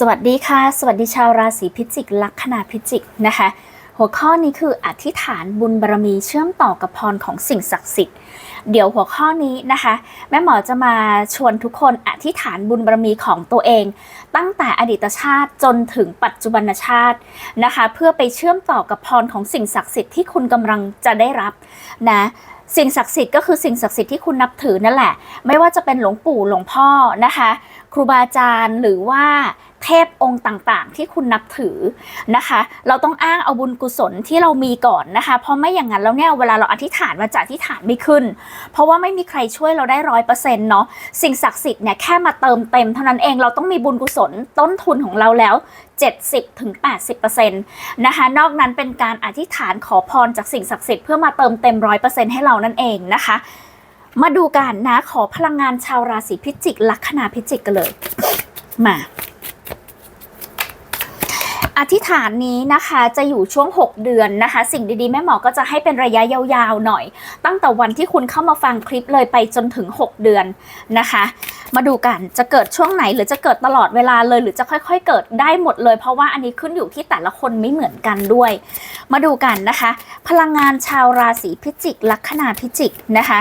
สวัสดีค่ะ สวัสดีชาวราศีพิจิก ลัคนาพิจิกนะคะ หัวข้อนี้คืออธิษฐานบุญบารมีเชื่อมต่อกับพรของสิ่งศักดิ์สิทธิ์ เดี๋ยวหัวข้อนี้นะคะ แม่หมอจะมาชวนทุกคนอธิษฐานบุญบารมีของตัวเอง ตั้งแต่อดีตชาติจนถึงปัจจุบันชาตินะคะ เพื่อไปเชื่อมต่อกับพรของสิ่งศักดิ์สิทธิ์ที่คุณกำลังจะได้รับนะสิ่งศักดิ์สิทธิ์ก็คือสิ่งศักดิ์สิทธิ์ที่คุณนับถือนั่นแหละ ไม่ว่าจะเป็นหลวงปู่หลวงพ่อนะคะ ครูบาอาจารย์หรือว่า เทพองค์ต่างๆ ที่คุณนับถือนะคะ เราต้องอ้างเอาบุญกุศลที่เรามีก่อนนะคะ เพราะไม่อย่างนั้นแล้วเนี่ยเวลาเราอธิษฐานมาจากอธิษฐานไม่ขึ้น เพราะว่าไม่มีใครช่วยเราได้ร้อยเปอร์เซ็นต์เนาะสิ่งศักดิ์สิทธิ์เนี่ยแค่มาเติมเต็มเท่านั้นเองเราต้องมีบุญกุศลต้นทุนของเราแล้ว70ถึง80%นะคะ นอกนั้นเป็นการอธิษฐานขอพรจากสิ่งศักดิ์สิทธิ์เพื่อมาเติมเต็มร้อยเปอร์เซ็นต์ให้เรานั่นเองนะคะ มาดูกันนะขอพลังงานชาวราศีพิจิกลัคนาพิจิกกันเลย มา อธิษฐานนี้นะคะจะอยู่ช่วง 6 เดือนนะคะ สิ่งดีๆ แม่หมอก็จะให้เป็นระยะยาวๆหน่อย ตั้งแต่วันที่คุณเข้ามาฟังคลิปเลยไปจนถึง 6 เดือนนะคะ มาดูกันจะเกิดช่วงไหนหรือจะเกิดตลอดเวลาเลย หรือจะค่อยๆ เกิดได้หมดเลย เพราะว่าอันนี้ขึ้นอยู่ที่แต่ละคนไม่เหมือนกันด้วย มาดูกันนะคะ พลังงานชาวราศีพิจิก ลัคนาพิจิกนะคะ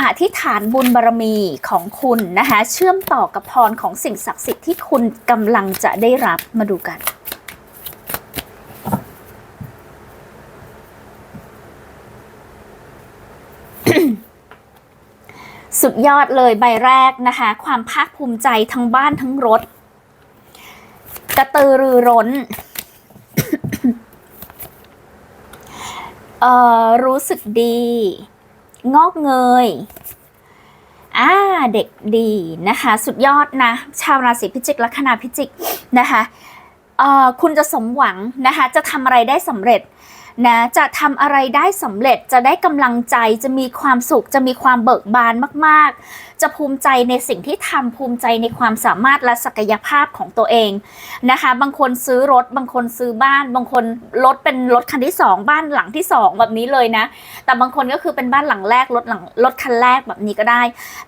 อธิษฐานบุญบารมีของคุณนะคะ เชื่อมต่อกับพรของสิ่งศักดิ์สิทธิ์ที่คุณกำลังจะได้รับมาดูกัน สุดยอดเลยใบแรกนะคะ ความภาคภูมิใจทั้งบ้านทั้งรถ กระตือรือร้นเอ่อรู้สึกดี งอกเงยอ่าเด็กดีนะคะ สุดยอดนะ ชาวราศีพิจิกลัคนาพิจิกนะคะเอ่อคุณจะสมหวังนะคะ จะทำอะไรได้สำเร็จ นะจะทำอะไรได้สำเร็จจะได้กำลังใจจะมีความสุขจะมีความเบิกบานมาก ๆ จะภูมิใจในสิ่งที่ทำภูมิใจในความสามารถและศักยภาพของตัวเองนะคะ บางคนซื้อรถ บางคนซื้อบ้าน บางคนรถเป็นรถคันที่สองบ้านหลังที่สองแบบนี้เลยนะ แต่บางคนก็คือเป็นบ้านหลังแรกรถหลังรถคันแรกแบบนี้ก็ได้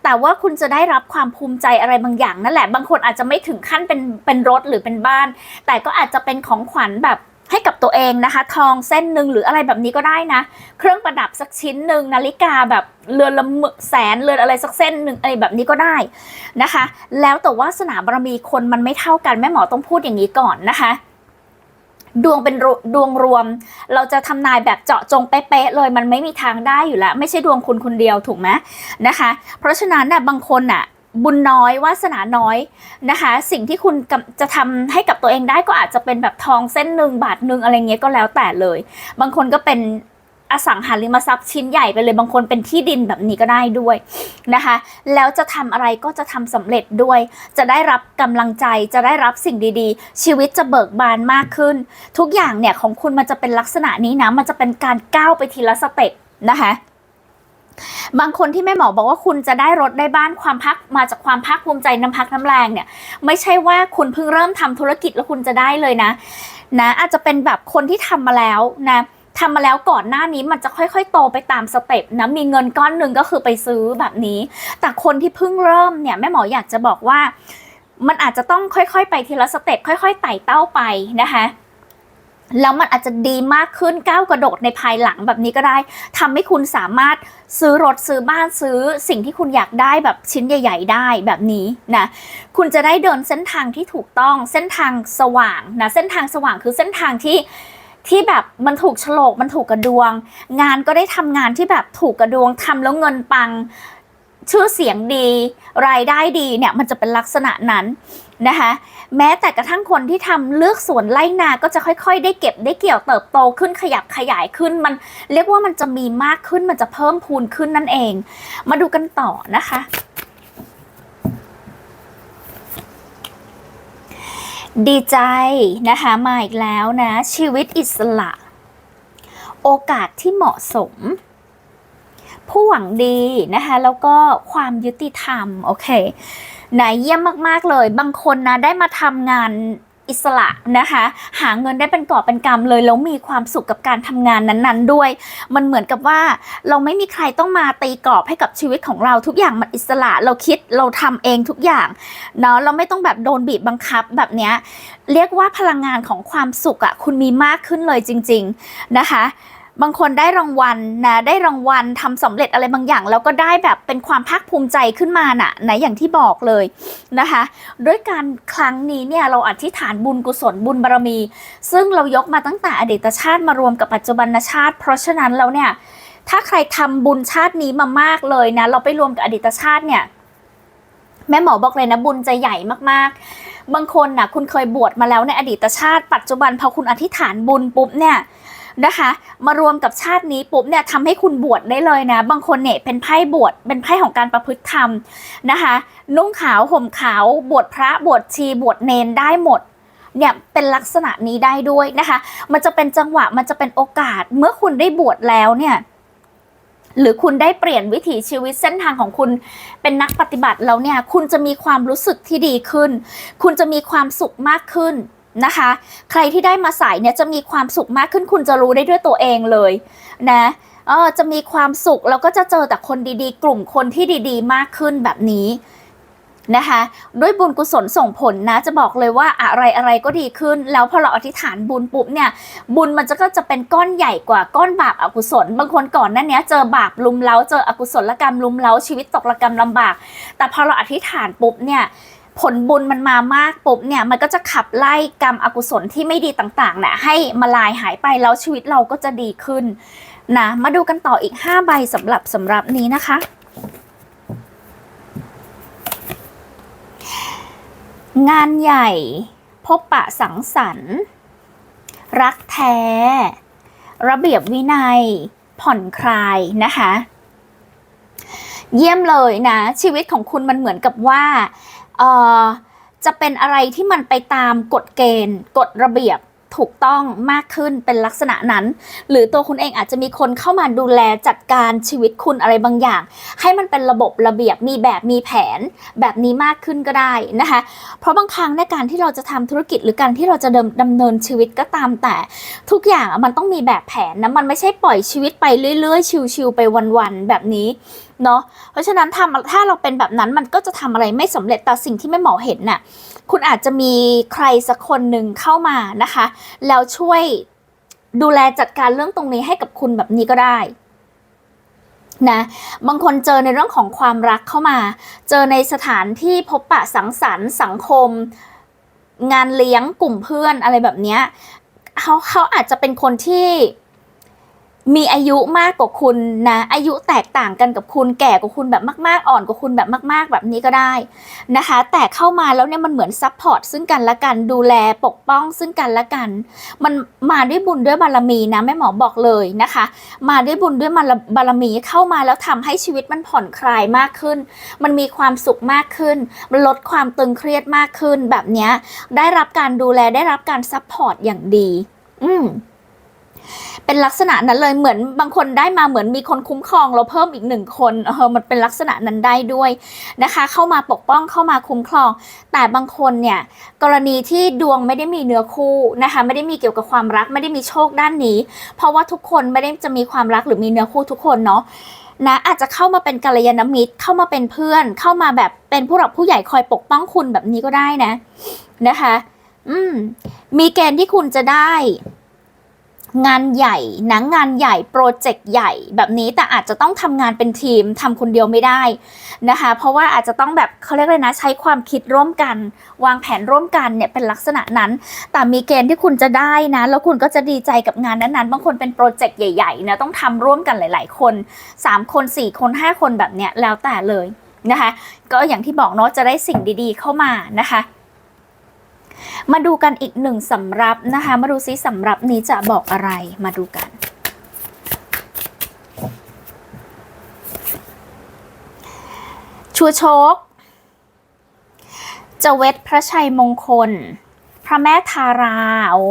แต่ว่าคุณจะได้รับความภูมิใจอะไรบางอย่างนั่นแหละ บางคนอาจจะไม่ถึงขั้นเป็นเป็นรถหรือเป็นบ้าน แต่ก็อาจจะเป็นของขวัญแบบ ให้กับตัวเองนะคะ ทองเส้นหนึ่งหรืออะไรแบบนี้ก็ได้นะ เครื่องประดับสักชิ้นหนึ่งนาฬิกาแบบเรือนละหมึแสนเรือนอะไรสักเส้นหนึ่งอะไรแบบนี้ก็ได้นะคะ แล้วแต่ว่าสนาบารมีคนมันไม่เท่ากันแม่หมอต้องพูดอย่างนี้ก่อนนะคะดวงเป็นดวงรวม เราจะทำนายแบบเจาะจงเป๊ะๆเลย มันไม่มีทางได้อยู่แล้ว ไม่ใช่ดวงคุณคนเดียวถูกไหมนะคะ เพราะฉะนั้นน่ะบางคนน่ะ บุญน้อยวาสนาน้อยนะคะ สิ่งที่คุณจะทำให้กับตัวเองได้ก็อาจจะเป็นแบบทองเส้นหนึ่งบาทหนึ่งอะไรเงี้ยก็แล้วแต่เลย บางคนก็เป็นอสังหาริมทรัพย์ชิ้นใหญ่ไปเลยบางคนเป็นที่ดินแบบนี้ก็ได้ด้วยนะคะ แล้วจะทำอะไรก็จะทำสำเร็จด้วย จะได้รับกำลังใจจะได้รับสิ่งดีๆ ชีวิตจะเบิกบานมากขึ้น ทุกอย่างเนี่ยของคุณมันจะเป็นลักษณะนี้นะมันจะเป็นการก้าวไปทีละสเต็ปนะคะ บางคนที่แม่หมอบอกว่าคุณจะได้รถได้บ้านความพักมาจากความภาคภูมิใจน้ำพักน้ำแรงเนี่ยไม่ใช่ว่าคุณเพิ่งเริ่มทำธุรกิจแล้วคุณจะได้เลยนะ นะอาจจะเป็นแบบคนที่ทำมาแล้วนะทำมาแล้วก่อนหน้านี้มันจะค่อยๆ โตไปตามสเต็ปนะมีเงินก้อนหนึ่งก็คือไปซื้อแบบนี้ แต่คนที่เพิ่งเริ่มเนี่ยแม่หมออยากจะบอกว่า มันอาจจะต้องค่อยๆ ไปทีละสเต็ปค่อย ๆ ไต่เต้าไปนะคะ แล้วมันอาจจะดีมากขึ้นก้าวกระโดดในภายหลังแบบนี้ก็ได้ทำให้คุณสามารถซื้อรถซื้อบ้านซื้อสิ่งที่คุณอยากได้แบบชิ้นใหญ่ ๆ ได้แบบนี้นะคุณจะได้เดินเส้นทางที่ถูกต้องเส้นทางสว่างนะเส้นทางสว่างคือเส้นทางที่ที่แบบมันถูกฉลกมันถูกกระดวง งานก็ได้ทำงานที่แบบถูกกระดวงทำแล้วเงินปัง ชื่อเสียงดี รายได้ดีเนี่ยมันจะเป็นลักษณะนั้น นะคะแม้แต่กระทั่งคนที่ทำเลือกสวนไล่นาก็จะค่อยๆ ได้เก็บได้เกี่ยวเติบโตขึ้นขยับขยายขึ้นมันเรียกว่ามันจะมีมากขึ้นมันจะเพิ่มพูนขึ้นนั่นเอง มาดูกันต่อนะคะ ดีใจนะคะมาอีกแล้วนะ ชีวิตอิสระ โอกาสที่เหมาะสม ผู้หวังดีนะคะแล้วก็ความยุติธรรม โอเค ไหนเยี่ยมมากๆเลย บางคนนะได้มาทำงานอิสระนะคะ หาเงินได้เป็นกอบเป็นกำเลยแล้วมีความสุขกับการทำงานนั้นๆด้วย มันเหมือนกับว่าเราไม่มีใครต้องมาตีกรอบให้กับชีวิตของเราทุกอย่างมันอิสระเราคิดเราทำเองทุกอย่างเนาะเราไม่ต้องแบบโดนบีบบังคับแบบเนี้ยเรียกว่าพลังงานของความสุขอะคุณมีมากขึ้นเลยจริง ๆนะคะ บางคนได้รางวัลนะได้รางวัลทำสำเร็จอะไรบางอย่าง แล้วก็ได้แบบเป็นความภาคภูมิใจขึ้นมาน่ะนะอย่างที่บอกเลยนะคะด้วยการครั้งนี้เนี่ยเราอธิษฐานบุญกุศลบุญบารมี ซึ่งเรายกมาตั้งแต่อดีตชาติมารวมกับปัจจุบันชาติ เพราะฉะนั้นแล้วเนี่ยถ้าใครทำบุญชาตินี้มามากเลยนะเราไปรวมกับอดีตชาติเนี่ยแม่หมอบอกเลยนะบุญจะใหญ่มากๆ บางคนน่ะคุณเคยบวชมาแล้วในอดีตชาติ ปัจจุบันพอคุณอธิษฐานบุญปุ๊บเนี่ย นะคะ มารวมกับชาตินี้ปุ๊บเนี่ยทำให้คุณบวชได้เลยนะ บางคนเนี่ยเป็นไพ่บวชเป็นไพ่ของการประพฤติธรรมนะคะ นุ่งขาวห่มขาวบวชพระบวชชีบวชเนนได้หมดเนี่ยเป็นลักษณะนี้ได้ด้วยนะคะ มันจะเป็นจังหวะมันจะเป็นโอกาสเมื่อคุณได้บวชแล้วเนี่ยหรือคุณได้เปลี่ยนวิถีชีวิตเส้นทางของคุณเป็นนักปฏิบัติแล้วเนี่ย คุณจะมีความรู้สึกที่ดีขึ้น คุณจะมีความสุขมากขึ้น นะคะ ใครที่ได้มาสายเนี่ยจะมีความสุขมากขึ้นคุณจะรู้ได้ด้วยตัวเองเลยนะเออจะมีความสุขแล้วก็จะเจอแต่คนดีๆ กลุ่มคนที่ดีๆ มากขึ้นแบบนี้นะคะด้วยบุญกุศลส่งผลนะจะบอกเลยว่าอะไรอะไรก็ดีขึ้น แล้วพอเราอธิษฐานบุญปุ๊บเนี่ยบุญมันจะก็จะเป็นก้อนใหญ่กว่าก้อนบาปอกุศล บางคนก่อนนั้นเนี้ยเจอบาปลุมเล้าเจออกุศลกรรมลุมเล้าชีวิตตกระกรรมลำบาก แต่พอเราอธิษฐานปุ๊บเนี่ย ผลบุญมันมามากปุ๊บเนี่ยมันก็จะขับไล่กรรมอกุศลที่ไม่ดีต่างๆเนี่ยให้มาลายหายไปแล้วชีวิตเราก็จะดีขึ้นนะมาดูกันต่ออีก 5 ใบสำหรับสำหรับนี้นะคะ งานใหญ่พบปะสังสรรค์ รักแท้ ระเบียบวินัย ผ่อนคลายนะคะ เยี่ยมเลยนะ ชีวิตของคุณมันเหมือนกับว่า เอ่อจะเป็นอะไรที่มันไปตามกฎเกณฑ์กฎระเบียบถูกต้องมากขึ้นเป็นลักษณะนั้น หรือตัวคุณเองอาจจะมีคนเข้ามาดูแลจัดการชีวิตคุณอะไรบางอย่าง ให้มันเป็นระบบระเบียบมีแบบมีแผนแบบนี้มากขึ้นก็ได้นะคะ เพราะบางครั้งในการที่เราจะทำธุรกิจหรือการที่เราจะดำดำเนินชีวิตก็ตามแต่ ทุกอย่างมันต้องมีแบบแผนนะมันไม่ใช่ปล่อยชีวิตไปเรื่อยๆ ชิวๆไปวันๆแบบนี้ เนาะเพราะฉะนั้นทำถ้าเราเป็นแบบนั้นมันก็จะทำอะไรไม่สำเร็จแต่สิ่งที่แม่หมอเห็นน่ะคุณอาจจะมีใครสักคนหนึ่งเข้ามานะคะ แล้วช่วยดูแลจัดการเรื่องตรงนี้ให้กับคุณแบบนี้ก็ได้นะบางคนเจอในเรื่องของความรักเข้ามา เจอในสถานที่พบปะสังสรรค์สังคม งานเลี้ยงกลุ่มเพื่อนอะไรแบบเนี้ยเขาเขาอาจจะเป็นคนที่ มีอายุมากกว่าคุณนะ อายุแตกต่างกันกับคุณแก่กว่าคุณแบบมาก ๆ อ่อนกว่าคุณแบบมาก ๆ แบบนี้ก็ได้นะคะ แต่เข้ามาแล้วเนี่ยมันเหมือนซัพพอร์ตซึ่งกันและกันดูแลปกป้องซึ่งกันและกัน มันมาด้วยบุญด้วยบารมีนะแม่หมอบอกเลยนะคะ มาด้วยบุญด้วยบารมีเข้ามาแล้วทำให้ชีวิตมันผ่อนคลายมากขึ้น มันมีความสุขมากขึ้น มันลดความตึงเครียดมากขึ้นแบบนี้ได้รับการดูแลได้รับการซัพพอร์ตอย่างดี อืม เป็นลักษณะนั้นเลยเหมือนบางคนได้มาเหมือนมีคนคุ้มครองเราเพิ่มอีกหนึ่งคนเออมันเป็นลักษณะนั้นได้ด้วยนะคะ เข้ามาปกป้องเข้ามาคุ้มครอง แต่บางคนเนี่ยกรณีที่ดวงไม่ได้มีเนื้อคู่นะคะไม่ได้มีเกี่ยวกับความรักไม่ได้มีโชคด้านนี้ เพราะว่าทุกคนไม่ได้จะมีความรักหรือมีเนื้อคู่ทุกคนเนาะนะอาจจะเข้ามาเป็นกัลยาณมิตรเข้ามาเป็นเพื่อน เข้ามาแบบเป็นผู้หลักผู้ใหญ่คอยปกป้องคุณแบบนี้ก็ได้นะนะคะ อืมมีเกณฑ์ที่คุณจะได้ งานใหญ่หนะงานใหญ่โปรเจกต์ใหญ่แบบนี้แต่อาจจะต้องทำงานเป็นทีมทำคนเดียวไม่ได้นะคะ เพราะว่าอาจจะต้องแบบเขาเรียกเลยนะ ใช้ความคิดร่วมกัน วางแผนร่วมกันเนี่ยเป็นลักษณะนั้น แต่มีเกณฑ์ที่คุณจะได้นะ แล้วคุณก็จะดีใจกับงานนั้นๆ บางคนเป็นโปรเจกต์ใหญ่ๆนะต้องทำร่วมกันหลาย ๆ คน 3 คน 4 คน 5 คนแบบเนี้ยแล้วแต่เลยนะคะ ก็อย่างที่บอกเนาะจะได้สิ่งดีๆ เข้ามานะคะ มาดูกันอีกหนึ่งสำรับนะคะ มาดูซิสำรับนี้จะบอกอะไรมาดูกัน ชูโชคจะเวทพระชัยมงคล พระแม่ทารา โอ้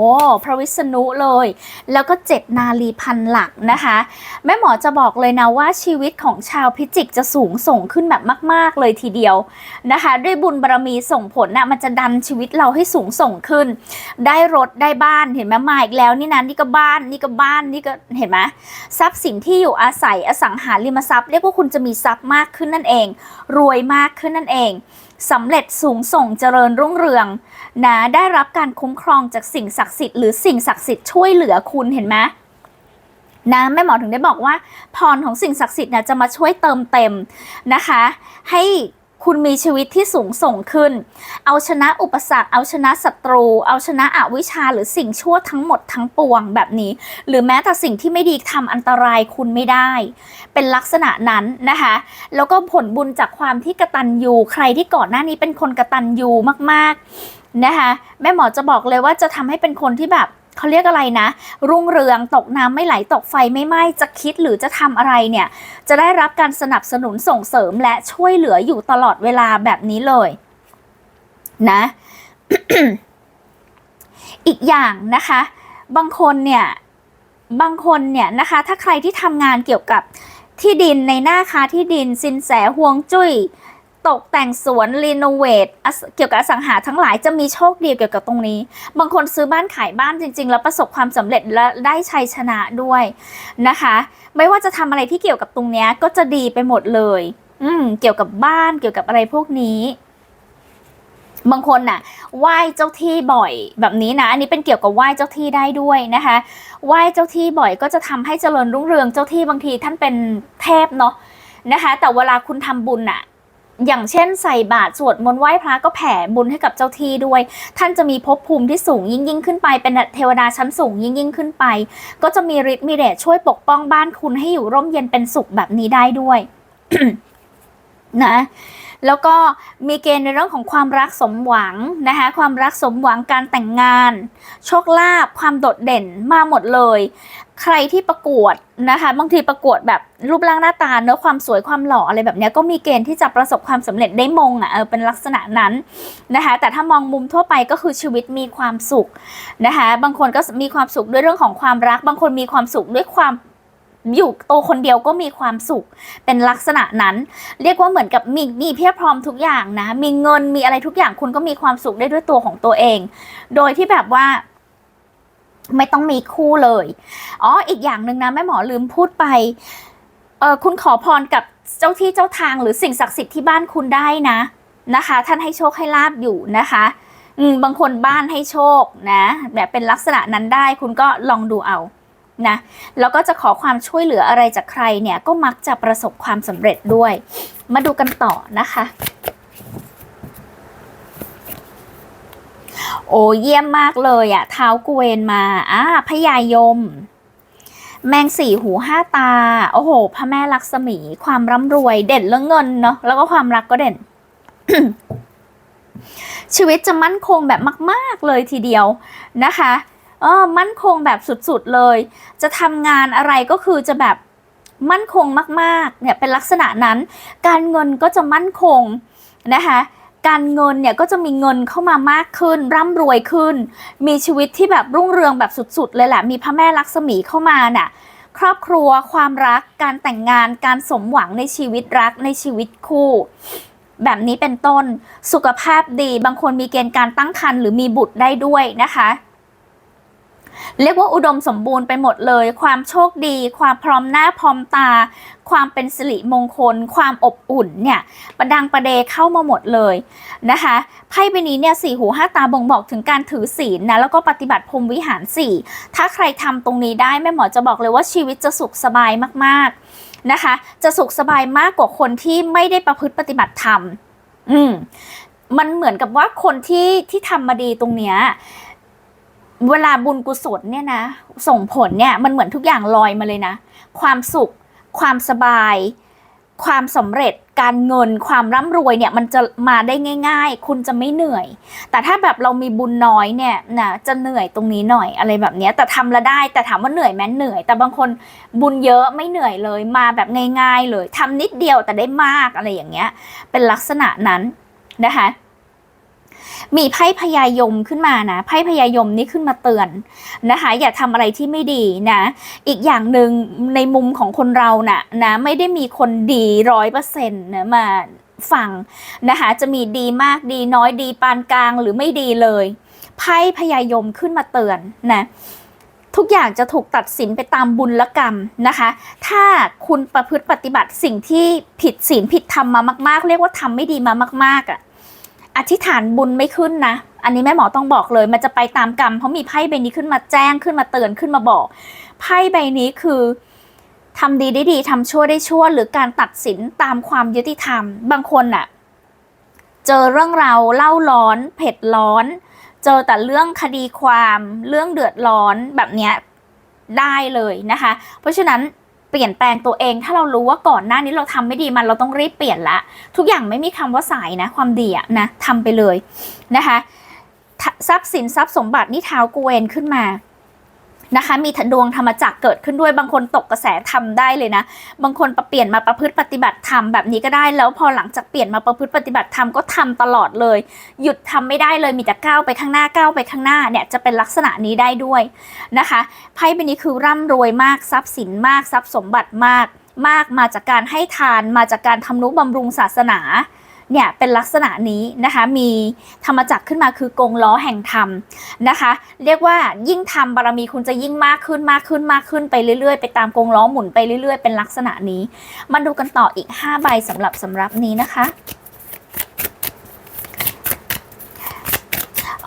พระวิษณุเลย แล้วก็เจ็ดนาลีพันหลักนะคะ แม่หมอจะบอกเลยนะว่าชีวิตของชาวพิจิกจะสูงส่งขึ้นแบบมาก ๆ เลยทีเดียวนะคะ ด้วยบุญบารมีส่งผลนะ่ะมันจะดันชีวิตเราให้สูงส่งขึ้น ได้รถได้บ้านเห็นไหมมาอีกแล้วนี่นะนี่ก็บ้านนี่ก็บ้านนี่ก็เห็นไหมทรัพย์สินที่อยู่อาศัยอสังหาริมทรัพย์เรียกว่าคุณจะมีทรัพย์มากขึ้นนั่นเอง รวยมากขึ้นนั่นเอง สำเร็จสูงส่งเจริญรุ่งเรืองนะได้รับการคุ้มครองจากสิ่งศักดิ์สิทธิ์หรือสิ่งศักดิ์สิทธิ์ช่วยเหลือคุณเห็นไหมนะแม่หมอถึงได้บอกว่าพรของสิ่งศักดิ์สิทธิ์เนี่ยจะมาช่วยเติมเต็มนะคะ ให้ คุณมีชีวิตที่สูงส่งขึ้น เอาชนะอุปสรรค เอาชนะศัตรู เอาชนะอวิชชาหรือสิ่งชั่วทั้งหมดทั้งปวงแบบนี้ หรือแม้แต่สิ่งที่ไม่ดีทำอันตรายคุณไม่ได้ เป็นลักษณะนั้นนะคะ แล้วก็ผลบุญจากความที่กระตันยูใครที่ก่อนหน้านี้เป็นคนกระตันยูมากๆนะคะแม่หมอจะบอกเลยว่าจะทำให้เป็นคนที่แบบ เขาเรียกอะไรนะ รุ่งเรืองตกน้ำไม่ไหลตกไฟไม่ไหม้จะคิดหรือจะทำอะไรเนี่ย จะได้รับการสนับสนุนส่งเสริมและช่วยเหลืออยู่ตลอดเวลาแบบนี้เลย นะ อีกอย่างนะคะ บางคนเนี่ยบางคนเนี่ยนะคะ ถ้าใครที่ทำงานเกี่ยวกับที่ดินในหน้าค้าที่ดินสินแสห่วงจุ้ย ตกแต่งสวนรีโนเวทเกี่ยวกับอสังหาทั้งหลายจะมีโชคดีเกี่ยวกับตรงนี้ บางคนซื้อบ้านขายบ้านจริง ๆ แล้วประสบความสำเร็จและได้ชัยชนะด้วยนะคะ ไม่ว่าจะทำอะไรที่เกี่ยวกับตรงนี้ก็จะดีไปหมดเลย อืมเกี่ยวกับบ้านเกี่ยวกับอะไรพวกนี้บางคนน่ะไหว้เจ้าที่บ่อยแบบนี้นะ อันนี้เป็นเกี่ยวกับไหว้เจ้าที่ได้ด้วยนะคะไหว้เจ้าที่บ่อยก็จะทำให้เจริญรุ่งเรืองเจ้าที่บางทีท่านเป็นเทพเนาะนะคะ แต่เวลาคุณทำบุญอะ อย่างเช่นใส่บาตรสวดมนต์ไหว้พระก็แผ่บุญให้กับเจ้าที่ด้วย ท่านจะมีภพภูมิที่สูงยิ่งยิ่งขึ้นไปเป็นเทวดาชั้นสูงยิ่งยิ่งขึ้นไป ก็จะมีฤทธิ์มีเดชช่วยปกป้องบ้านคุณให้อยู่ร่มเย็นเป็นสุขแบบนี้ได้ด้วยนะ แล้วก็มีเกณฑ์ในเรื่องของความรักสมหวังนะคะความรักสมหวังการแต่งงาน โชคลาภความโดดเด่นมาหมดเลย ใครที่ประกวดนะคะบางทีประกวดแบบรูปร่างหน้าตาเนื้อความสวยความหล่ออะไรแบบนี้ก็มีเกณฑ์ที่จะประสบความสำเร็จได้มงอะเออเป็นลักษณะนั้นนะคะแต่ถ้ามองมุมทั่วไปก็คือชีวิตมีความสุขนะคะบางคนก็มีความสุขด้วยเรื่องของความรัก บางคนมีความสุขด้วยความ อยู่ตัวคนเดียวก็มีความสุขเป็นลักษณะนั้น เรียกว่าเหมือนกับมีมีเพียบพร้อมทุกอย่างนะ มีเงินมีอะไรทุกอย่างคุณก็มีความสุขได้ด้วยตัวของตัวเอง โดยที่แบบว่าไม่ต้องมีคู่เลย อ๋อ อีกอย่างหนึ่งนะแม่หมอลืมพูดไป เออคุณขอพรกับเจ้าที่เจ้าทางหรือสิ่งศักดิ์สิทธิ์ที่บ้านคุณได้นะนะคะ ท่านให้โชคให้ลาบอยู่นะคะอืมบางคนบ้านให้โชคนะ แบบเป็นลักษณะนั้นได้คุณก็ลองดูเอา นะแล้วก็จะขอความช่วยเหลืออะไรจากใครเนี่ยก็มักจะประสบความสำเร็จด้วย มาดูกันต่อนะคะโอ้เยี่ยมมากเลยอะเท้ากุเวนมาอ่าพญายม แมงสี่หูห้าตา โอ้โห พระแม่ลักษมี ความร่ำรวยเด่นเรื่องเงินเนาะแล้วก็ความรักก็เด่น ชีวิตจะมั่นคงแบบมาก ๆเลยทีเดียวนะคะ ออมั่นคงแบบสุดๆเลย จะทำงานอะไรก็คือจะแบบมั่นคงมากๆเนี่ยเป็นลักษณะนั้น การเงินก็จะมั่นคงนะคะการเงินเนี่ยก็จะมีเงินเข้ามามากขึ้น ร่ำรวยขึ้น มีชีวิตที่แบบรุ่งเรืองแบบสุดๆ เลยแหละมีพระแม่ลักษมีเข้ามาน่ะครอบครัวความรักการแต่งงานการสมหวังในชีวิตรักในชีวิตคู่ แบบนี้เป็นต้นสุขภาพดีบางคนมีเกณฑ์การตั้งครรภ์หรือมีบุตรได้ด้วยนะคะ เรียกว่าอุดมสมบูรณ์ไปหมดเลย ความโชคดี ความพร้อมหน้าพร้อมตา ความเป็นสิริมงคล ความอบอุ่นเนี่ยประดังประเดเข้ามาหมดเลยนะคะไพ่ใบนี้เนี่ยสี่หูห้าตาบ่งบอกถึงการถือศีลนะแล้วก็ปฏิบัติพรมวิหารสี่ถ้าใครทำตรงนี้ได้แม่หมอจะบอกเลยว่าชีวิตจะสุขสบายมากๆนะคะ จะสุขสบายมากกว่าคนที่ไม่ได้ประพฤติปฏิบัติธรรมอืมมันเหมือนกับว่าคนที่ที่ทำมาดีตรงเนี้ย เวลาบุญกุศลเนี่ยนะ ส่งผลเนี่ยมันเหมือนทุกอย่างลอยมาเลยนะ ความสุข ความสบาย ความสำเร็จการเงินความร่ำรวยเนี่ยมันจะมาได้ง่าย ๆ คุณจะไม่เหนื่อย แต่ถ้าแบบเรามีบุญน้อยเนี่ยนะจะเหนื่อยตรงนี้หน่อยอะไรแบบเนี้ยแต่ทำละได้แต่ถามว่าเหนื่อยไหมเหนื่อย แต่บางคนบุญเยอะไม่เหนื่อยเลยมาแบบง่าย ๆ เลยทำนิดเดียวแต่ได้มากอะไรอย่างเงี้ย เป็นลักษณะนั้นนะคะ มีไพ่พญายมขึ้นมานะไพ่พญายมนี่ขึ้นมาเตือนนะคะ อย่าทำอะไรที่ไม่ดีนะ อีกอย่างหนึ่งในมุมของคนเราน่ะนะไม่ได้มีคนดีร้อยเปอร์เซ็นต์นะมาฟังนะคะจะมีดีมากดีน้อยดีปานกลางหรือไม่ดีเลยไพ่พญายมขึ้นมาเตือนนะทุกอย่างจะถูกตัดสินไปตามบุญและกรรมนะคะ ถ้าคุณประพฤติปฏิบัติสิ่งที่ผิดศีลผิดธรรมมามาก ๆ เรียกว่าทำไม่ดีมามากๆอะ อธิษฐานบุญไม่ขึ้นนะ อันนี้แม่หมอต้องบอกเลย มันจะไปตามกรรม เพราะมีไพ่ใบนี้ขึ้นมาแจ้งขึ้นมาเตือนขึ้นมาบอก ไพ่ใบนี้คือทำดีได้ดีทำชั่วได้ชั่ว หรือการตัดสินตามความยุติธรรม บางคนอะ เจอเรื่องราวเล่าร้อน เผ็ดร้อน เจอแต่เรื่องคดีความ เรื่องเดือดร้อนแบบเนี้ยได้เลยนะคะ เพราะฉะนั้น ปลี่ยนแปลงตัวเอง ถ้าเรารู้ว่าก่อนหน้านี้เราทำไม่ดีมันเราต้องรีบเปลี่ยนละ ทุกอย่างไม่มีคำว่าสายนะ ความดีอะนะทำไปเลยนะคะททรัพย์สินทรัพย์สมบัตินี่เท้ากูเวนขึ้นมา นะคะมีดวงธรรมจักรเกิดขึ้นด้วยบางคนตกกระแสทำได้เลยนะ บางคนเปลี่ยนมาประพฤติปฏิบัติธรรมแบบนี้ก็ได้แล้วพอหลังจากเปลี่ยนมาประพฤติปฏิบัติธรรมก็ทำตลอดเลย หยุดทำไม่ได้เลยมีแต่ก้าวไปข้างหน้าก้าวไปข้างหน้าเนี่ยจะเป็นลักษณะนี้ได้ด้วยนะคะไพ่ใบนี้คือร่ำรวยมากทรัพย์สินมากทรัพย์สมบัติมาก มากมาจากการให้ทานมาจากการทำนุบำรุงศาสนา เนี่ยเป็นลักษณะนี้นะคะมีธรรมจักรขึ้นมาคือกงล้อแห่งธรรมนะคะ เรียกว่ายิ่งทำบารมีคุณจะยิ่งมากขึ้นมากขึ้นมากขึ้นไปเรื่อยๆ ไปตามกงล้อหมุนไปเรื่อยๆ เป็นลักษณะนี้ มาดูกันต่ออีก 5 ใบสำหรับสำหรับนี้นะคะ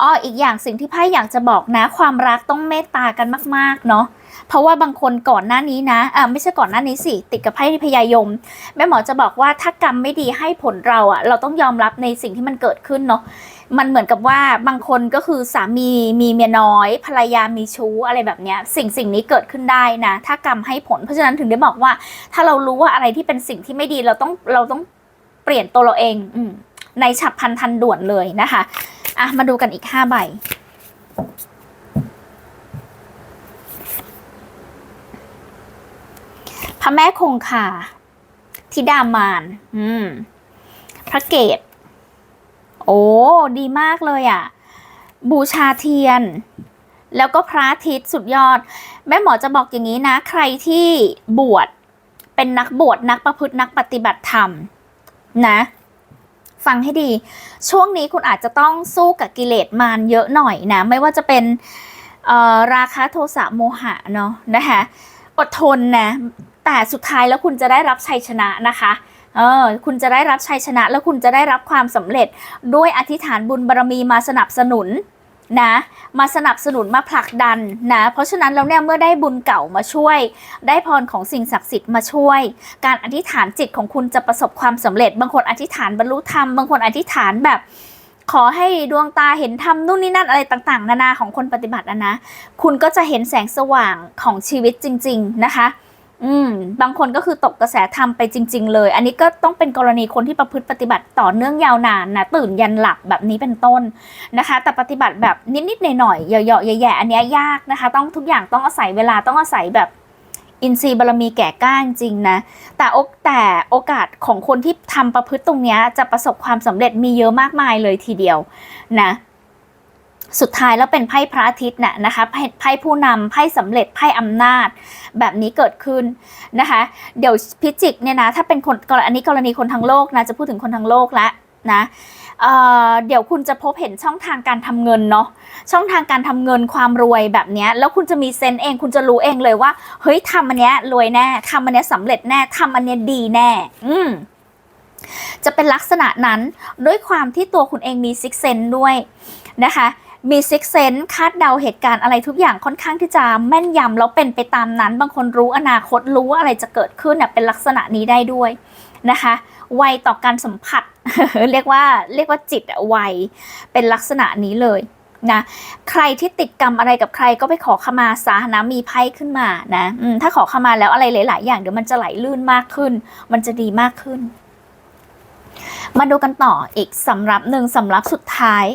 อ้ออีกอย่างสิ่งที่ไพ่อยากจะบอกนะ ความรักต้องเมตตากันมากๆเนาะ เพราะว่าบางคนก่อนหน้านี้นะอ่าไม่ใช่ก่อนหน้านี้สิ ติดกับไพ่พยายม แม่หมอจะบอกว่าถ้ากรรมไม่ดีให้ผลเราอะเราต้องยอมรับในสิ่งที่มันเกิดขึ้นเนาะมันเหมือนกับว่าบางคนก็คือสามีมีเมียน้อย ภรรยามีชู้อะไรแบบเนี้ยสิ่งสิ่งนี้เกิดขึ้นได้นะ ถ้ากรรมให้ผล เพราะฉะนั้นถึงได้บอกว่า ถ้าเรารู้ว่าอะไรที่เป็นสิ่งที่ไม่ดีเราต้องเราต้องเปลี่ยนตัวเราเองอในฉับพลันทันด่วนเลยนะคะอะมาดูกันอีกห้าใบ พระแม่คงคาธิดามาน อืม พระเกตโอ้ ดีมากเลยอะ่ะ บูชาเทียน แล้วก็พระอาทิตย์สุดยอด แม่หมอจะบอกอย่างนี้นะ ใครที่บวชเป็นนักบวชนักประพฤตินักปฏิบัติธรรม นะ ฟังให้ดี ช่วงนี้คุณอาจจะต้องสู้กับกิเลสมารเยอะหน่อยนะ ไม่ว่าจะเป็นราคะโทสะโมหะเนาะนะคะ อดทนนะ แต่สุดท้ายแล้วคุณจะได้รับชัยชนะนะคะเออคุณจะได้รับชัยชนะ แล้วคุณจะได้รับความสำเร็จด้วยอธิษฐานบุญบารมีมาสนับสนุนนะมาสนับสนุนมาผลักดันนะเพราะฉะนั้นแล้วเนี่ยเมื่อได้บุญเก่ามาช่วย ได้พรของสิ่งศักดิ์สิทธิ์มาช่วย การอธิษฐานจิตของคุณจะประสบความสำเร็จ บางคนอธิษฐานบรรลุธรรมบางคนอธิษฐานแบบขอให้ดวงตาเห็นธรรมนู่นนี่นั่นอะไรต่างๆ นานาของคนปฏิบัตินะนะ คุณก็จะเห็นแสงสว่างของชีวิตจริง ๆนะคะ อืมบางคนก็คือตกกระแสธรรมไปจริง ๆ เลย อันนี้ก็ต้องเป็นกรณีคนที่ประพฤติปฏิบัติต่อเนื่องยาวนานนะตื่นยันหลับแบบนี้เป็นต้นนะคะ แต่ปฏิบัติแบบนิดๆหน่อยๆเหยาะๆแย่ๆอันนี้ยากนะคะ ต้องทุกอย่างต้องอาศัยเวลาต้องอาศัยแบบอินทรีย์บารมีแก่กล้าจริงนะ แต่โอแต่โอกาสของคนที่ทำประพฤติตรงนี้จะประสบความสำเร็จมีเยอะมากมายเลยทีเดียวนะ สุดท้ายแล้วเป็นไพ่พระอาทิตย์น่ะนะคะไพ่ผู้นำไพ่สำเร็จไพ่อำนาจ แบบนี้เกิดขึ้นนะคะ เดี๋ยวพิจิกเนี่ยนะถ้าเป็นคนกรณีกรณีคนทั้งโลกนะจะพูดถึงคนทั้งโลกแล้วนะเเดี๋ยวคุณจะพบเห็นช่องทางการทำเงินเนาะช่องทางการทำเงินความรวยแบบนี้แล้วคุณจะมีเซนส์เองคุณจะรู้เองเลยว่า เฮ้ยทำอันเนี้ยรวยแน่ทำอันเนี้ยสำเร็จแน่ทำอันเนี้ยดีแน่ อืมจะเป็นลักษณะนั้นด้วยความที่ตัวคุณเองมีซิกเซนด้วยนะคะ มีซิกเซนคาดเดาเหตุการณ์อะไรทุกอย่างค่อนข้างที่จะแม่นยำแล้วเป็นไปตามนั้น บางคนรู้อนาคตรู้ว่าอะไรจะเกิดขึ้นเน่ยเป็นลักษณะนี้ได้ด้วยนะคะไวต่อการสัมผัส เรียกว่าเรียกว่าจิตไวเป็นลักษณะนี้เลยนะใครที่ติดกรรมอะไรกับใครก็ไปขอขมาสานะมีไพ่ขึ้นมานะถ้าขอขมาแล้วอะไรหลาย ๆ อย่างเดี๋ยวมันจะไหลลื่นมากขึ้น มันจะดีมากขึ้น มาดูกันต่ออีกสำรับหนึ่งสำรับสุดท้าย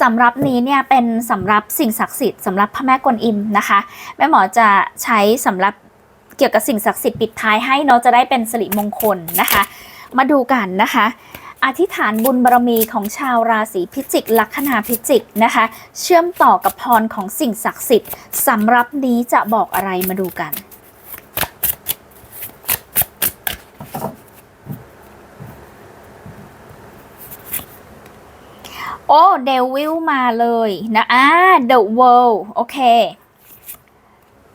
สำรับนี้เนี่ยเป็นสำรับสิ่งศักดิ์สิทธิ์สำรับพระแม่กวนอิมนะคะแม่หมอจะใช้สำรับเกี่ยวกับสิ่งศักดิ์สิทธิ์ปิดท้ายให้เนาะจะได้เป็นสิริมงคลนะคะ มาดูกันนะคะอธิษฐานบุญบารมีของชาวราศีพิจิก ลัคนาพิจิกนะคะ เชื่อมต่อกับพรของสิ่งศักดิ์สิทธิ์สำรับนี้จะบอกอะไรมาดูกัน โอ้เดวิลมาเลยนะอ่า The World โอเค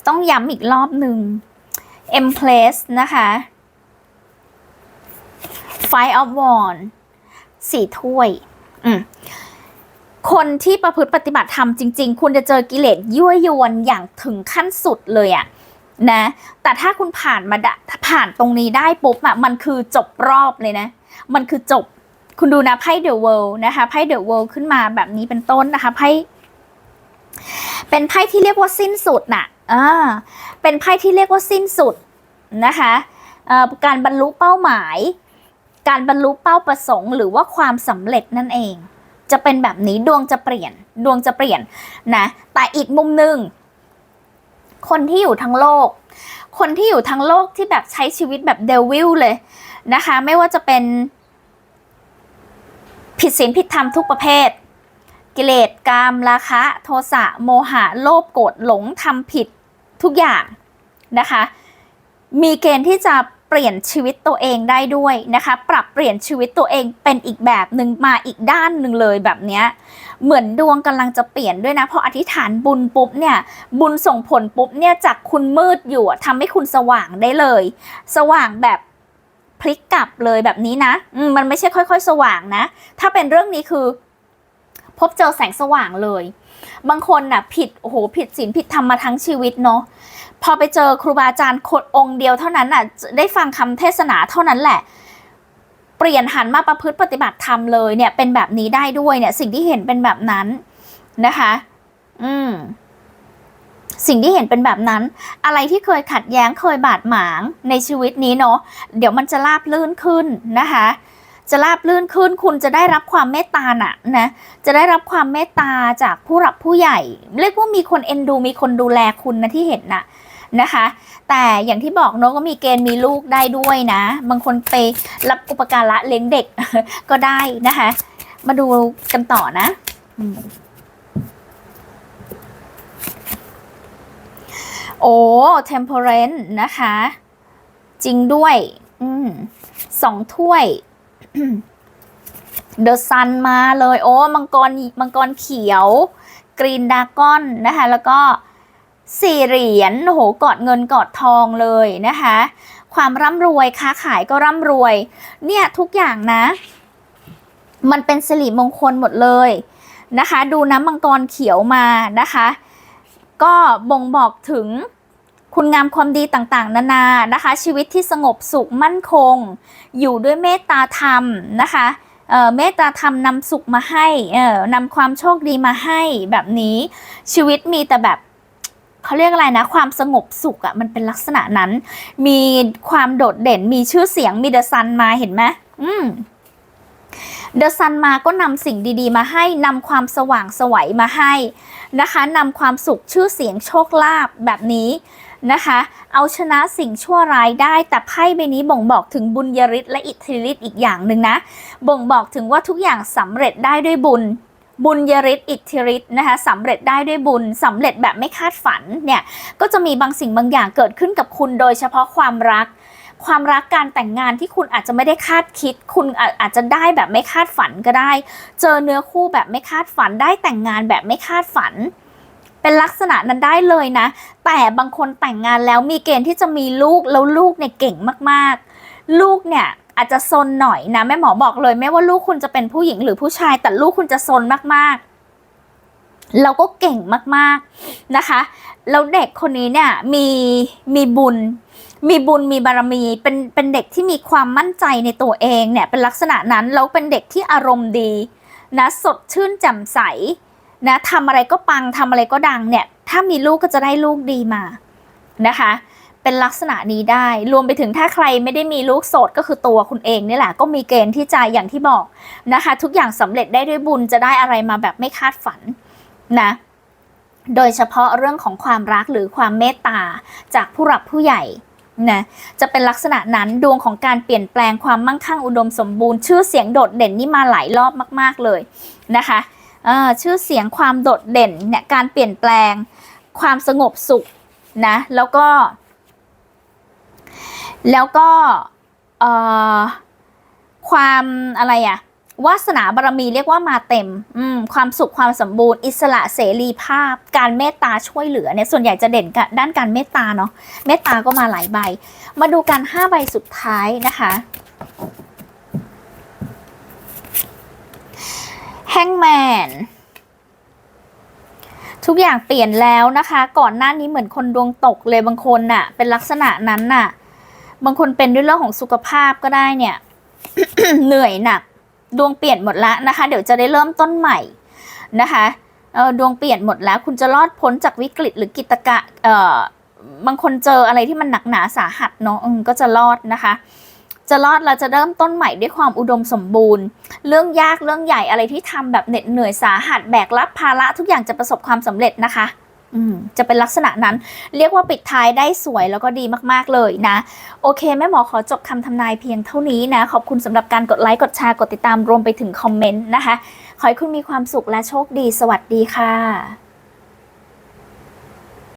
ต้องย้ำอีกรอบหนึ่ง Empress นะคะ Five of Wands สี่ถ้วย อืมคนที่ประพฤติปฏิบัติธรรมจริง ๆ คุณจะเจอกิเลสยั่วยวนอย่างถึงขั้นสุดเลยอะนะ แต่ถ้าคุณผ่านมาผ่านตรงนี้ได้ปุ๊บอะมันคือจบรอบเลยนะ มันคือจบ คุณดูนะไพ่เดอะเวิลด์นะคะไพ่เดอะเวิลด์ขึ้นมาแบบนี้เป็นต้นนะคะไพ่เป็นไพ่ที่เรียกว่าสิ้นสุดน่ะอ่าเป็นไพ่ที่เรียกว่าสิ้นสุดนะคะการบรรลุเป้าหมาย การบรรลุเป้าประสงค์ หรือว่าความสำเร็จนั่นเอง จะเป็นแบบนี้ดวงจะเปลี่ยนดวงจะเปลี่ยนนะแต่อีกมุมหนึ่งคนที่อยู่ทั้งโลก คนที่อยู่ทั้งโลกที่แบบใช้ชีวิตแบบเดวิลเลยนะคะ ไม่ว่าจะเป็น ผิดศีลผิดธรรมทุกประเภท กิเลสกามราคะ โทสะโมหะ โลภโกรธหลงทำผิดทุกอย่างนะคะ มีเกณฑ์ที่จะเปลี่ยนชีวิตตัวเองได้ด้วยนะคะ ปรับเปลี่ยนชีวิตตัวเองเป็นอีกแบบหนึ่งมาอีกด้านหนึ่งเลยแบบเนี้ยเหมือนดวงกำลังจะเปลี่ยนด้วยนะเพออธิษฐานบุญปุ๊บเนี่ยบุญส่งผลปุ๊บเนี่ยจากคุณมืดอยู่อะทำให้คุณสว่างได้เลย สว่างแบบ พลิกกลับเลยแบบนี้นะมมันไม่ใช่ค่อย ๆ สว่างนะ ถ้าเป็นเรื่องนี้คือ พบเจอแสงสว่างเลย บางคนน่ะ ผิดโอ้โหผิดศีลผิดธรรมมาทั้งชีวิตเนาะพอไปเจอครูบาอาจารย์คนองค์เดียวเท่านั้นน่ะ ได้ฟังคำเทศนาเท่านั้นแหละเปลี่ยนหันมาประพฤติปฏิบัติธรรมเลยเนี่ยเป็นแบบนี้ได้ด้วยเนี่ย สิ่งที่เห็นเป็นแบบนั้นนะคะ อืม สิ่งที่เห็นเป็นแบบนั้น อะไรที่เคยขัดแย้งเคยบาดหมางในชีวิตนี้เนาะเดี๋ยวมันจะราบลื่นขึ้นนะคะจะราบลื่นขึ้นคุณจะได้รับความเมตตาน่ะนะจะได้รับความเมตตาจากผู้หลักผู้ใหญ่ เรียกว่ามีคนเอ็นดูมีคนดูแลคุณนะที่เห็นนะนะคะ แต่อย่างที่บอกเนาะก็มีเกณฑ์มีลูกได้ด้วยนะ บางคนไปรับอุปการะเลี้ยงเด็กก็ได้นะคะ มาดูกันต่อนะอืม โอ้ temperance นะคะ จริงด้วยอสองถ้วย เดอะซันมาเลย โอ้ มังกร มังกรเขียว กรีนดากอนนะคะ แล้วก็สี่เหรียญโอ้โหกอดเงินกอดทองเลยนะคะ ความร่ำรวยค้าขายก็ร่ำรวย เนี่ยทุกอย่างนะ มันเป็นสิริมงคลหมดเลยนะคะ ดูน้ำมังกรเขียวมานะคะ ก็บ่งบอกถึง คุณงามความดีต่างๆ นานานะคะ ชีวิตที่สงบสุขมั่นคง อยู่ด้วยเมตตาธรรมนะคะเอ่อเมตตาธรรมนำสุขมาให้เอ่อนำความโชคดีมาให้แบบนี้ชีวิตมีแต่แบบเขาเรียกอะไรนะ ความสงบสุขอะ่ะมันเป็นลักษณะนั้น มีความโดดเด่นมีชื่อเสียงมีเดอะซันมาเห็นไหมอืมเดอะซันมาก็นำสิ่งดีๆ มาให้นำความสว่างสวัยมาให้นะคะนำความสุขชื่อเสียงโชคลาภแบบนี้ นะคะ เอาชนะสิ่งชั่วร้ายได้ แต่ไพ่ใบนี้บ่งบอกถึงบุญยริศและอิทธิฤทธิ์อีกอย่างหนึ่งนะ บ่งบอกถึงว่าทุกอย่างสำเร็จได้ด้วยบุญ บุญยริศอิทธิฤทธิ์นะคะสำเร็จได้ด้วยบุญสำเร็จแบบไม่คาดฝันเนี่ย ก็จะมีบางสิ่งบางอย่างเกิดขึ้นกับคุณโดยเฉพาะความรักความรักการแต่งงานที่คุณอาจจะไม่ได้คาดคิด คุณอาอาจจะได้แบบไม่คาดฝันก็ได้ เจอเนื้อคู่แบบไม่คาดฝันได้แต่งงานแบบไม่คาดฝัน เป็นลักษณะนั้นได้เลยนะ แต่บางคนแต่งงานแล้วมีเกณฑ์ที่จะมีลูกแล้วลูกเนี่ยเก่งมากๆ ลูกเนี่ยอาจจะซนหน่อยนะแม่หมอบอกเลยไม่ว่าลูกคุณจะเป็นผู้หญิงหรือผู้ชาย แต่ลูกคุณจะซนมากๆแล้วก็เก่งมากๆนะคะ แล้วเด็กคนนี้เนี่ยมีมีบุญ มีบุญมีบารมี เป็นเป็นเด็กที่มีความมั่นใจในตัวเองเนี่ยเป็นลักษณะนั้น แล้วเป็นเด็กที่อารมณ์ดีนะสดชื่นแจ่มใส นะทำอะไรก็ปังทำอะไรก็ดังเนี่ยถ้ามีลูกก็จะได้ลูกดีมานะคะ เป็นลักษณะนี้ได้รวมไปถึงถ้าใครไม่ได้มีลูกโสดก็คือตัวคุณเองนี่แหละ ก็มีเกณฑ์ที่จะอย่างที่บอกนะคะ ทุกอย่างสำเร็จได้ด้วยบุญจะได้อะไรมาแบบไม่คาดฝันนะโดยเฉพาะเรื่องของความรักหรือความเมตตาจากผู้หลักผู้ใหญ่นะจะเป็นลักษณะนั้นดวงของการเปลี่ยนแปลงความมั่งคั่งอุดมสมบูรณ์ ชื่อเสียงโดดเด่นนี่มาหลายรอบมาก ๆเลยนะคะ ชื่อเสียงความโดดเด่นเนี่ยการเปลี่ยนแปลงความสงบสุขนะแล้วก็ แล้วก็เอ่อความอะไรอะวาสนาบารมีเรียกว่ามาเต็มอืมความสุขความสมบูรณ์ อิสระเสรีภาพ การเมตตาช่วยเหลือเนี่ยส่วนใหญ่จะเด่นกับด้านการเมตตาเนาะเมตตาก็มาหลายใบ มาดูกัน5ใบสุดท้ายนะคะ แฮงแมนทุกอย่างเปลี่ยนแล้วนะคะ ก่อนหน้านี้เหมือนคนดวงตกเลยบางคนน่ะ เป็นลักษณะนั้นน่ะ บางคนเป็นด้วยเรื่องของสุขภาพก็ได้เนี่ย เหนื่อยหนัก ดวงเปลี่ยนหมดแล้วนะคะ เดี๋ยวจะได้เริ่มต้นใหม่นะคะดวงเปลี่ยนหมดแล้ว คุณจะรอดพ้นจากวิกฤตหรือกิตกะบางคนเจออะไรที่มันหนักหนาสาหัสเนาะก็จะรอดนะคะ จะรอดเราจะเริ่มต้นใหม่ด้วยความอุดมสมบูรณ์ เรื่องยากเรื่องใหญ่อะไรที่ทำแบบเหน็ดเหนื่อยสาหัสแบกรับภาระทุกอย่างจะประสบความสำเร็จนะคะอืมจะเป็นลักษณะนั้น เรียกว่าปิดท้ายได้สวยแล้วก็ดีมากๆเลยนะ โอเค แม่หมอขอจบคำทำนายเพียงเท่านี้นะ ขอบคุณสำหรับการกดไลค์ กดแชร์กดติดตามรวมไปถึงคอมเมนต์นะคะ ขอให้คุณมีความสุขและโชคดี สวัสดีค่ะ